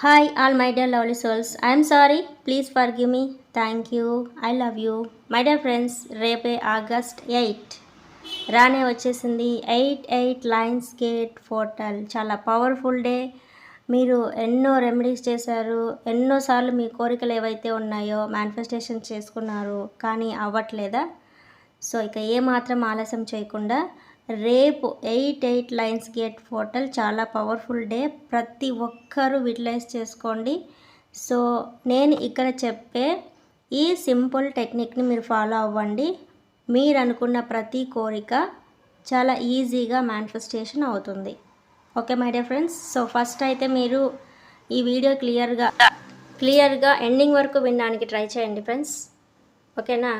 Hi all my dear lovely souls I'm sorry please forgive me thank you I love you my dear friends రేపే August eight రానే వచ్చేసింది. Eight eight lions gate portal చాలా powerful day మీరు ఎన్నో remedies చేశారు. ఎన్నోసార్లు మీ కోరికలు ఏవైతే ఉన్నాయో మేనిఫెస్టేషన్ చేసుకున్నారు కానీ అవ్వట్లేదా? సో ఇక ఏమాత్రం ఆలస్యం చేయకుండా రేపు eight eight lions gate portal చాలా పవర్ఫుల్ డే. ప్రతి ఒక్కరూ యూటిలైజ్ చేసుకోండి. సో నేను ఇక్కడ చెప్పే ఈ సింపుల్ టెక్నిక్ని మీరు ఫాలో అవ్వండి. మీరు అనుకున్న ప్రతి కోరిక చాలా ఈజీగా మేనిఫెస్టేషన్ అవుతుంది. Okay my dear friends? So first అయితే మీరు ఈ వీడియో క్లియర్గా క్లియర్గా ఎండింగ్ వరకు వినడానికి ట్రై చేయండి ఫ్రెండ్స్. ఓకేనా?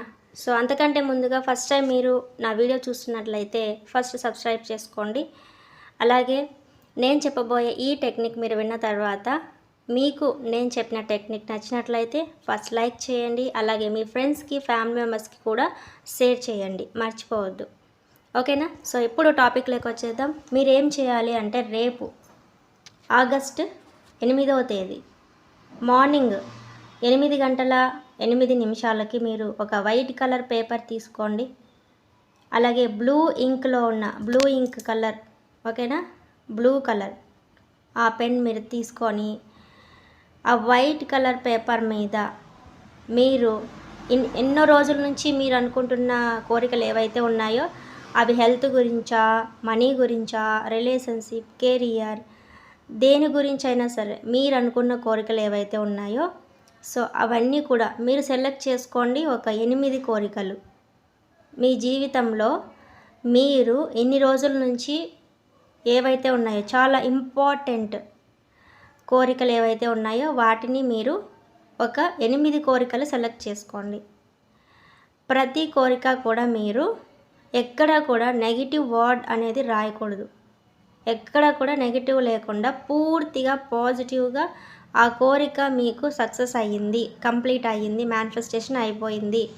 సో అంతకంటే ముందుగా ఫస్ట్ టైం మీరు నా వీడియో చూస్తున్నట్లయితే ఫస్ట్ సబ్స్క్రైబ్ చేసుకోండి. అలాగే నేను చెప్పబోయే ఈ టెక్నిక్ మీరు విన్న తర్వాత మీకు నేను చెప్పిన టెక్నిక్ నచ్చినట్లయితే ఫస్ట్ లైక్ చేయండి. అలాగే మీ ఫ్రెండ్స్కి ఫ్యామిలీ మెంబర్స్కి కూడా షేర్ చేయండి. మర్చిపోవద్దు. ఓకేనా? సో ఇప్పుడు టాపిక్లోకి వచ్చేద్దాం. మీరు ఏం చేయాలి అంటే రేపు ఆగస్ట్ ఎనిమిదవ తేదీ మార్నింగ్ ఎనిమిది గంటల ఎనిమిది నిమిషాలకి మీరు ఒక వైట్ కలర్ పేపర్ తీసుకోండి. అలాగే బ్లూ ఇంక్లో ఉన్న బ్లూ ఇంక్ కలర్ ఓకేనా? బ్లూ కలర్ ఆ పెన్ మీరు తీసుకొని ఆ వైట్ కలర్ పేపర్ మీద మీరు ఇన్ ఎన్నో రోజుల నుంచి మీరు అనుకుంటున్న కోరికలు ఏవైతే ఉన్నాయో అవి హెల్త్ గురించా మనీ గురించా రిలేషన్షిప్ కెరియర్ దేని గురించి అయినా సరే మీరు అనుకున్న కోరికలు ఏవైతే ఉన్నాయో సో అవన్నీ కూడా మీరు సెలెక్ట్ చేసుకోండి ఒక ఎనిమిది కోరికలు. మీ జీవితంలో మీరు ఎన్ని రోజుల నుంచి ఏవైతే ఉన్నాయో చాలా ఇంపార్టెంట్ కోరికలు ఏవైతే ఉన్నాయో వాటిని మీరు ఒక ఎనిమిది కోరికలు సెలెక్ట్ చేసుకోండి. ప్రతి కోరిక కూడా మీరు ఎక్కడ కూడా నెగిటివ్ వర్డ్ అనేది రాయకూడదు. ఎక్కడ కూడా నెగిటివ్ లేకుండా పూర్తిగా పాజిటివ్గా ఆ కోరిక మీకు సక్సెస్ అయ్యింది కంప్లీట్ అయ్యింది మేనిఫెస్టేషన్ అయిపోయింది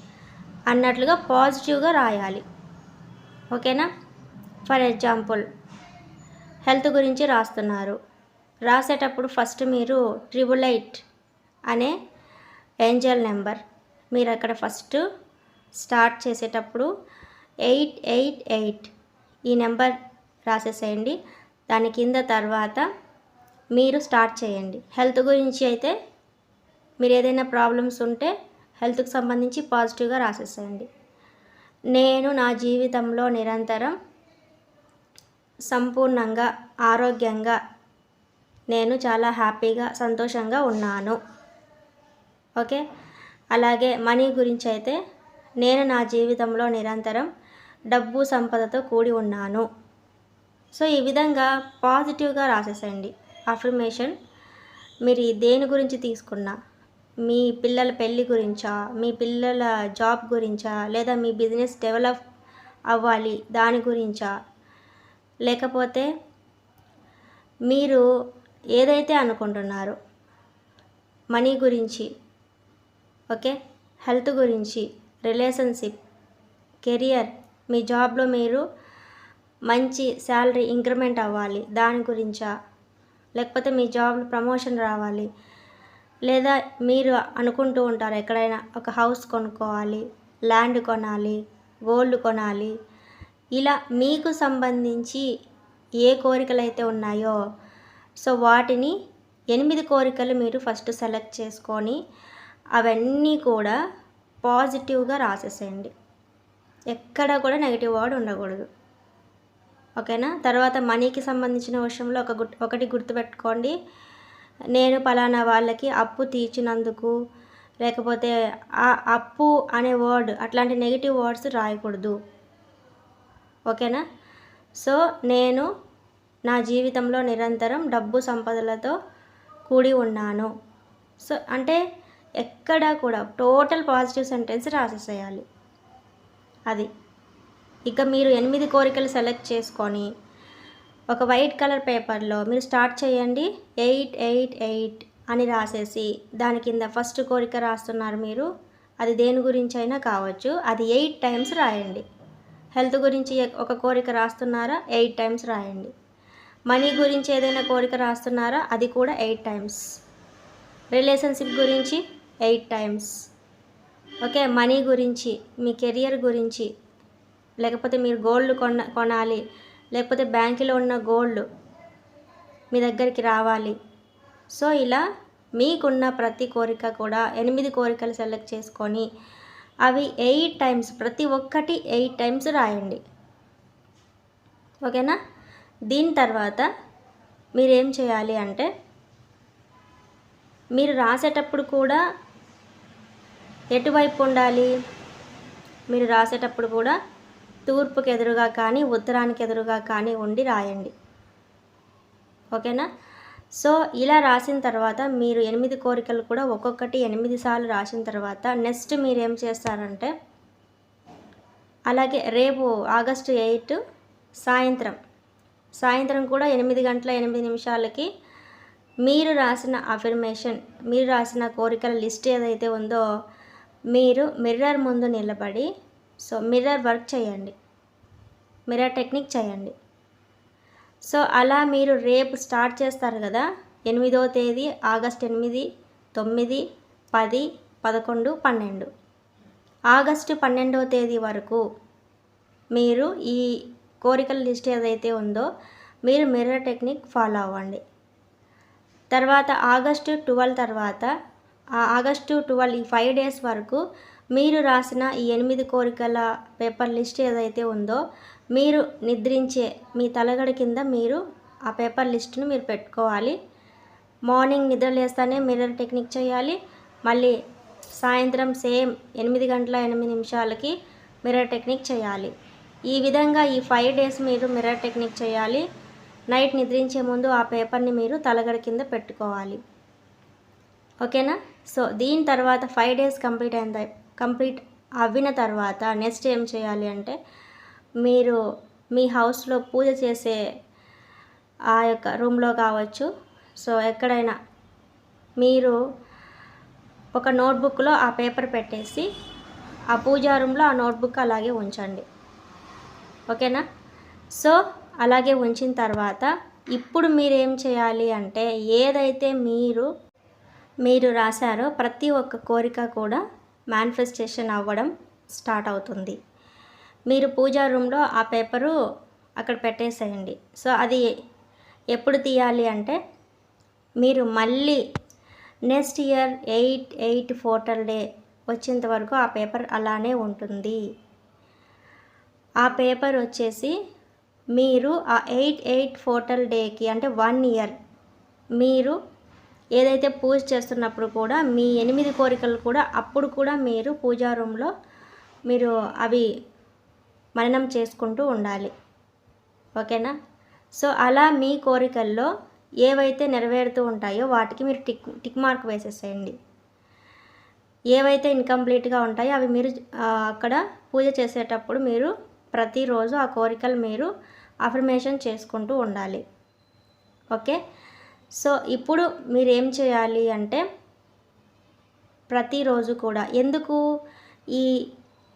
అన్నట్లుగా పాజిటివ్గా రాయాలి. ఓకేనా? ఫర్ ఎగ్జాంపుల్ హెల్త్ గురించి రాస్తున్నారు. రాసేటప్పుడు ఫస్ట్ మీరు ట్రిబుల్ ఎయిట్ అనే ఏంజల్ నెంబర్ మీరు అక్కడ ఫస్ట్ స్టార్ట్ చేసేటప్పుడు ఎయిట్ ఎయిట్ ఎయిట్ ఈ నెంబర్ రాసేసేయండి. దాని కింద తర్వాత మీరు స్టార్ట్ చేయండి. హెల్త్ గురించి అయితే మీరు ఏదైనా ప్రాబ్లమ్స్ ఉంటే హెల్త్కి సంబంధించి పాజిటివ్గా రాసేసేయండి. నేను నా జీవితంలో నిరంతరం సంపూర్ణంగా ఆరోగ్యంగా నేను చాలా హ్యాపీగా సంతోషంగా ఉన్నాను. ఓకే? అలాగే మనీ గురించి అయితే నేను నా జీవితంలో నిరంతరం డబ్బు సంపదతో కూడి ఉన్నాను. సో ఈ విధంగా పాజిటివ్గా రాసేసండి అఫర్మేషన్ మీరు దేని గురించి తీసుకున్నా? మీ పిల్లల పెళ్ళి గురించా? మీ పిల్లల జాబ్ గురించా? లేదా మీ బిజినెస్ డెవలప్ అవ్వాలి దాని గురించా? లేకపోతే మీరు ఏదైతే అనుకుంటున్నారో మనీ గురించి ఓకే? హెల్త్ గురించి రిలేషన్షిప్ కెరియర్ మీ జాబ్లో మీరు మంచి శాలరీ ఇంక్రిమెంట్ అవ్వాలి దాని గురించా? లేకపోతే మీ జాబ్లో ప్రమోషన్ రావాలి. లేదా మీరు అనుకుంటూ ఉంటారు ఎక్కడైనా ఒక హౌస్ కొనుక్కోవాలి ల్యాండ్ కొనాలి గోల్డ్ కొనాలి. ఇలా మీకు సంబంధించి ఏ కోరికలు అయితే ఉన్నాయో సో వాటిని ఎనిమిది కోరికలు మీరు ఫస్ట్ సెలెక్ట్ చేసుకొని అవన్నీ కూడా పాజిటివ్గా రాసేసేయండి. ఎక్కడ కూడా నెగిటివ్ వర్డ్ ఉండకూడదు. ఓకేనా? తర్వాత మనీకి సంబంధించిన విషయంలో ఒక గుర్తు ఒకటి గుర్తుపెట్టుకోండి. నేను పలానా వాళ్ళకి అప్పు తీర్చినందుకు లేకపోతే ఆ అప్పు అనే వర్డ్ అట్లాంటి నెగిటివ్ వర్డ్స్ రాయకూడదు. ఓకేనా? సో నేను నా జీవితంలో నిరంతరం డబ్బు సంపదలతో కూడి ఉన్నాను. సో అంటే ఎక్కడా కూడా టోటల్ పాజిటివ్ సెంటెన్స్ రాసేసేయాలి. అది. ఇక మీరు ఎనిమిది కోరికలు సెలెక్ట్ చేసుకొని ఒక వైట్ కలర్ పేపర్లో మీరు స్టార్ట్ చేయండి. ఎయిట్ ఎయిట్ ఎయిట్ అని రాసేసి దాని కింద ఫస్ట్ కోరిక రాస్తున్నారు మీరు. అది దేని గురించి అయినా కావచ్చు. అది ఎయిట్ టైమ్స్ రాయండి. హెల్త్ గురించి ఒక కోరిక రాస్తున్నారా? ఎయిట్ టైమ్స్ రాయండి. మనీ గురించి ఏదైనా కోరిక రాస్తున్నారా? అది కూడా ఎయిట్ టైమ్స్. రిలేషన్షిప్ గురించి ఎయిట్ టైమ్స్. ఓకే మనీ గురించి మీ కెరియర్ గురించి లేకపోతే మీరు గోల్డ్ కొన కొనాలి. లేకపోతే బ్యాంకులో ఉన్న గోల్డ్ మీ దగ్గరికి రావాలి. సో ఇలా మీకున్న ప్రతి కోరిక కూడా ఎనిమిది కోరికలు సెలెక్ట్ చేసుకొని అవి ఎయిట్ టైమ్స్ ప్రతి ఒక్కటి ఎయిట్ టైమ్స్ రాయండి. ఓకేనా? దీని తర్వాత మీరేం చేయాలి అంటే మీరు రాసేటప్పుడు కూడా ఎటువైపు ఉండాలి? మీరు రాసేటప్పుడు కూడా తూర్పుకి ఎదురుగా కానీ ఉత్తరానికి ఎదురుగా కానీ ఉండి రాయండి. ఓకేనా? సో ఇలా రాసిన తర్వాత మీరు ఎనిమిది కోరికలు కూడా ఒక్కొక్కటి ఎనిమిది సార్లు రాసిన తర్వాత నెక్స్ట్ మీరు ఏం చేస్తారంటే అలాగే రేపు ఆగస్టు ఎయిట్ సాయంత్రం సాయంత్రం కూడా ఎనిమిది గంటల ఎనిమిది నిమిషాలకి మీరు రాసిన అఫర్మేషన్ మీరు రాసిన కోరికల లిస్ట్ ఏదైతే ఉందో మీరు మిర్రర్ ముందు నిలబడి సో మిర్రర్ వర్క్ చేయండి. మిర్రర్ టెక్నిక్ చేయండి. సో అలా మీరు రేపు స్టార్ట్ చేస్తారు కదా ఎనిమిదో తేదీ ఆగస్ట్ ఎనిమిది తొమ్మిది పది పదకొండు పన్నెండు. ఆగస్టు పన్నెండవ తేదీ వరకు మీరు ఈ కోరికల లిస్ట్ ఏదైతే ఉందో మీరు మిర్రర్ టెక్నిక్ ఫాలో అవ్వండి. తర్వాత ఆగస్టు ట్వెల్వ్ తర్వాత ఆ ఆగస్టు ట్వెల్వ్ ఈ ఫైవ్ డేస్ వరకు మీరు రాసిన ఈ ఎనిమిది కోరికల పేపర్ లిస్ట్ ఏదైతే ఉందో మీరు నిద్రించే మీ తలగడ కింద మీరు ఆ పేపర్ లిస్ట్ను మీరు పెట్టుకోవాలి. మార్నింగ్ నిద్ర లేస్తానే మిర్రర్ టెక్నిక్ చేయాలి. మళ్ళీ సాయంత్రం సేమ్ ఎనిమిది గంటల ఎనిమిది నిమిషాలకి మిర్రర్ టెక్నిక్ చేయాలి. ఈ విధంగా ఈ ఫైవ్ డేస్ మీరు మిర్రర్ టెక్నిక్ చేయాలి. నైట్ నిద్రించే ముందు ఆ పేపర్ని మీరు తలగడ కింద పెట్టుకోవాలి. ఓకేనా? సో దీని తర్వాత ఫైవ్ డేస్ కంప్లీట్ అయిన కంప్లీట్ అవ్విన తర్వాత నెక్స్ట్ ఏం చేయాలి అంటే మీరు మీ హౌస్లో పూజ చేసే ఆ యొక్క రూమ్లో కావచ్చు. సో ఎక్కడైనా మీరు ఒక నోట్బుక్లో ఆ పేపర్ పెట్టేసి ఆ పూజా రూమ్లో ఆ నోట్బుక్ అలాగే ఉంచండి. ఓకేనా? సో అలాగే ఉంచిన తర్వాత ఇప్పుడు మీరు ఏం చేయాలి అంటే ఏదైతే మీరు మీరు రాశారో ప్రతి ఒక్క కోరిక కూడా మేనిఫెస్టేషన్ అవ్వడం స్టార్ట్ అవుతుంది. మీరు పూజా రూమ్లో ఆ పేపరు అక్కడ పెట్టేసేయండి. సో అది ఎప్పుడు తీయాలి అంటే మీరు మళ్ళీ next year eight eight portal day వచ్చేంత వరకు ఆ పేపర్ అలానే ఉంటుంది. ఆ పేపర్ వచ్చేసి మీరు ఆ ఎయిట్ ఎయిట్ ఫోటల్ డేకి అంటే వన్ ఇయర్ మీరు ఏదైతే పూజ చేస్తున్నప్పుడు కూడా మీ ఎనిమిది కోరికలు కూడా అప్పుడు కూడా మీరు పూజా రూమ్లో మీరు అవి మననం చేసుకుంటూ ఉండాలి. ఓకేనా? సో అలా మీ కోరికల్లో ఏవైతే నెరవేరుతూ ఉంటాయో వాటికి మీరు టిక్ టిక్ మార్క్ వేసేసేయండి. ఏవైతే ఇన్కంప్లీట్గా ఉంటాయో అవి మీరు అక్కడ పూజ చేసేటప్పుడు మీరు ప్రతిరోజు ఆ కోరికలు మీరు అఫర్మేషన్ చేసుకుంటూ ఉండాలి. ఓకే? సో ఇప్పుడు మీరు ఏం చేయాలి అంటే ప్రతిరోజు కూడా ఎందుకు ఈ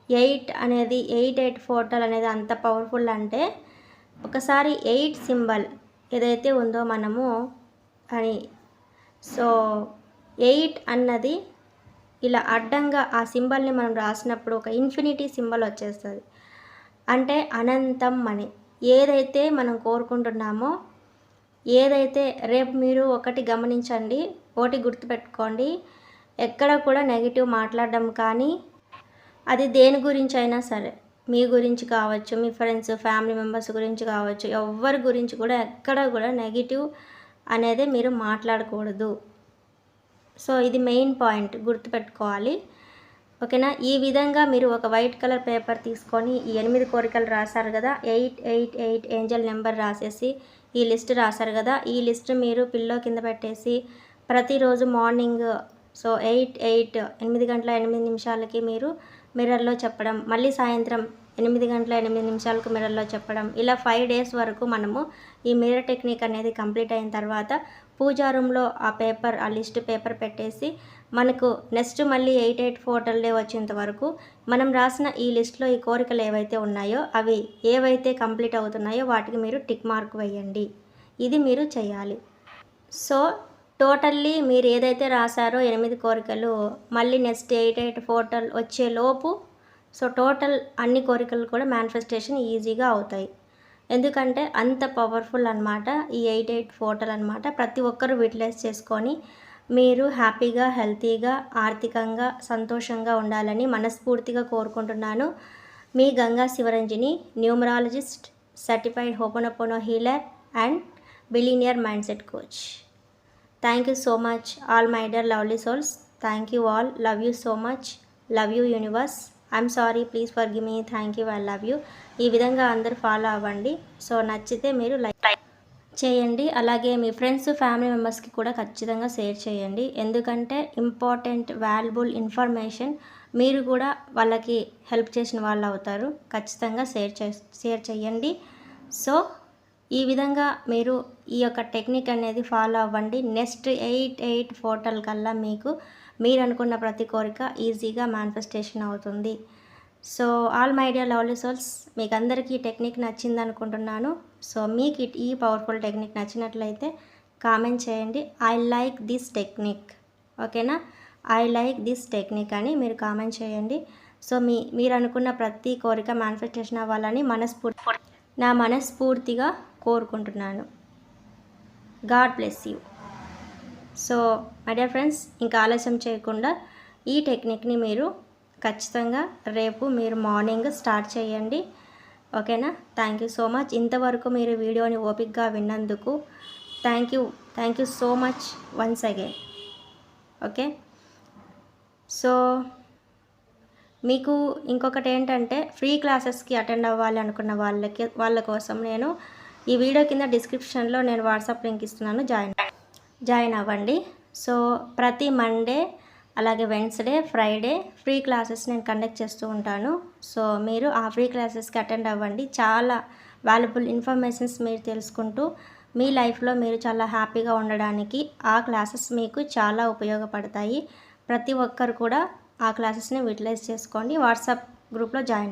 ఎయిట్ అనేది ఎయిట్ ఎయిట్ ఫోటోలు అనేది అంత పవర్ఫుల్ అంటే ఒకసారి ఎయిట్ సింబల్ ఏదైతే ఉందో మనము అని. సో ఎయిట్ అన్నది ఇలా అడ్డంగా ఆ సింబల్ని మనం రాసినప్పుడు ఒక ఇన్ఫినిటీ సింబల్ వచ్చేస్తుంది. అంటే అనంతం అని ఏదైతే మనం కోరుకుంటున్నామో ఏదైతే రేపు మీరు ఒకటి గమనించండి ఒకటి గుర్తుపెట్టుకోండి. ఎక్కడ కూడా నెగిటివ్ మాట్లాడడం కానీ అది దేని గురించి అయినా సరే. మీ గురించి కావచ్చు మీ ఫ్రెండ్స్ ఫ్యామిలీ మెంబర్స్ గురించి కావచ్చు ఎవరి గురించి కూడా ఎక్కడ కూడా నెగిటివ్ అనేది మీరు మాట్లాడకూడదు. సో ఇది మెయిన్ పాయింట్ గుర్తుపెట్టుకోవాలి. ఓకేనా? ఈ విధంగా మీరు ఒక వైట్ కలర్ పేపర్ తీసుకొని ఈ ఎనిమిది కోరికలు రాశారు కదా eight eight eight angel number రాసేసి ఈ లిస్ట్ రాశారు కదా. ఈ లిస్ట్ మీరు పిల్లో కింద పెట్టేసి ప్రతిరోజు మార్నింగ్ సో ఎయిట్ ఎయిట్ ఎనిమిది గంటల ఎనిమిది నిమిషాలకి మీరు మిర్రర్లో చెప్పడం మళ్ళీ సాయంత్రం ఎనిమిది గంటల ఎనిమిది నిమిషాలకు మిర్రర్లో చెప్పడం ఇలా ఫైవ్ డేస్ వరకు మనము ఈ మిర్రర్ టెక్నిక్ అనేది కంప్లీట్ అయిన తర్వాత పూజా రూమ్లో ఆ పేపర్ ఆ లిస్ట్ పేపర్ పెట్టేసి మనకు నెక్స్ట్ మళ్ళీ ఎయిట్ ఎయిట్ ఫోటల్ డే వచ్చేంత వరకు మనం రాసిన ఈ లిస్ట్లో ఈ కోరికలు ఏవైతే ఉన్నాయో అవి ఏవైతే కంప్లీట్ అవుతున్నాయో వాటికి మీరు టిక్ మార్క్ వేయండి. ఇది మీరు చేయాలి. సో టోటల్లీ మీరు ఏదైతే రాశారో ఎనిమిది కోరికలు మళ్ళీ నెక్స్ట్ ఎయిట్ ఎయిట్ ఫోటోలు వచ్చే లోపు సో టోటల్ అన్ని కోరికలు కూడా మేనిఫెస్టేషన్ ఈజీగా అవుతాయి. ఎందుకంటే అంత పవర్ఫుల్ అనమాట ఈ ఎయిట్ ఎయిట్ ఫోటోలు అనమాట ప్రతి ఒక్కరు యూటిలైజ్ చేసుకొని మీరు హ్యాపీగా హెల్తీగా ఆర్థికంగా సంతోషంగా ఉండాలని మనస్ఫూర్తిగా కోరుకుంటున్నాను. మీ Ganga Shivaranjani numerologist certified ho'oponopono healer and billionaire mindset coach. Thank you so much all my dear lovely souls. Thank you all love you so much love you universe. I'm sorry please forgive me thank you I love you. ఈ విధంగా అందరు follow అవ్వండి. So నచ్చితే మీరు like చేయండి. అలాగే మీ friends family మెంబర్స్కి కూడా ఖచ్చితంగా షేర్ చేయండి. ఎందుకంటే ఇంపార్టెంట్ వాల్యుబుల్ ఇన్ఫర్మేషన్ మీరు కూడా వాళ్ళకి హెల్ప్ చేసిన వాళ్ళు అవుతారు. ఖచ్చితంగా షేర్ చే షేర్ చేయండి. సో ఈ విధంగా మీరు ఈ యొక్క టెక్నిక్ అనేది ఫాలో అవ్వండి. నెక్స్ట్ ఎయిట్ ఎయిట్ ఫోటోల కల్లా మీకు మీరు అనుకున్న ప్రతి కోరిక ఈజీగా మేనిఫెస్టేషన్ అవుతుంది. So all my dear lovely souls మీకు అందరికీ ఈ టెక్నిక్ నచ్చింది అనుకుంటున్నాను సో మీకు ఇట్- ఈ పవర్ఫుల్ టెక్నిక్ నచ్చినట్లయితే కామెంట్ చేయండి. ఐ లైక్ దిస్ టెక్నిక్ ఓకేనా? ఐ లైక్ దిస్ టెక్నిక్ అని మీరు కామెంట్ చేయండి. సో మీ మీరు అనుకున్న ప్రతి కోరిక మేనిఫెస్టేషన్ అవ్వాలని మనస్ఫూర్తి నా మనస్ఫూర్తిగా కోరుకుంటున్నాను. God bless you so my dear friends ఇంకా ఆలస్యం చేయకుండా ఈ టెక్నిక్ని మీరు ఖచ్చితంగా రేపు మీరు మార్నింగ్ స్టార్ట్ చేయండి. ఓకేనా? థ్యాంక్ యూ సో మచ్ ఇంతవరకు మీరు వీడియోని ఓపిక్గా విన్నందుకు thank you thank you so much once again okay? So మీకు ఇంకొకటి ఏంటంటే ఫ్రీ క్లాసెస్కి అటెండ్ అవ్వాలి అనుకున్న వాళ్ళకి వాళ్ళ కోసం నేను ఈ వీడియో కింద డిస్క్రిప్షన్లో నేను వాట్సాప్ లింక్ ఇస్తున్నాను. జాయిన్ జాయిన్ అవ్వండి. సో ప్రతి మండే అలాగే వెన్స్డే ఫ్రైడే ఫ్రీ క్లాసెస్ నేను కండక్ట్ చేస్తూ ఉంటాను. సో మీరు ఆ ఫ్రీ క్లాసెస్కి అటెండ్ అవ్వండి. చాలా వాల్యుబుల్ ఇన్ఫర్మేషన్స్ మీరు తెలుసుకుంటూ మీ లైఫ్లో మీరు చాలా హ్యాపీగా ఉండడానికి ఆ క్లాసెస్ మీకు చాలా ఉపయోగపడతాయి. ప్రతి ఒక్కరు కూడా ఆ క్లాసెస్ని యూటిలైజ్ చేసుకోండి. వాట్సాప్ గ్రూప్లో జాయిన్ అవ్వండి.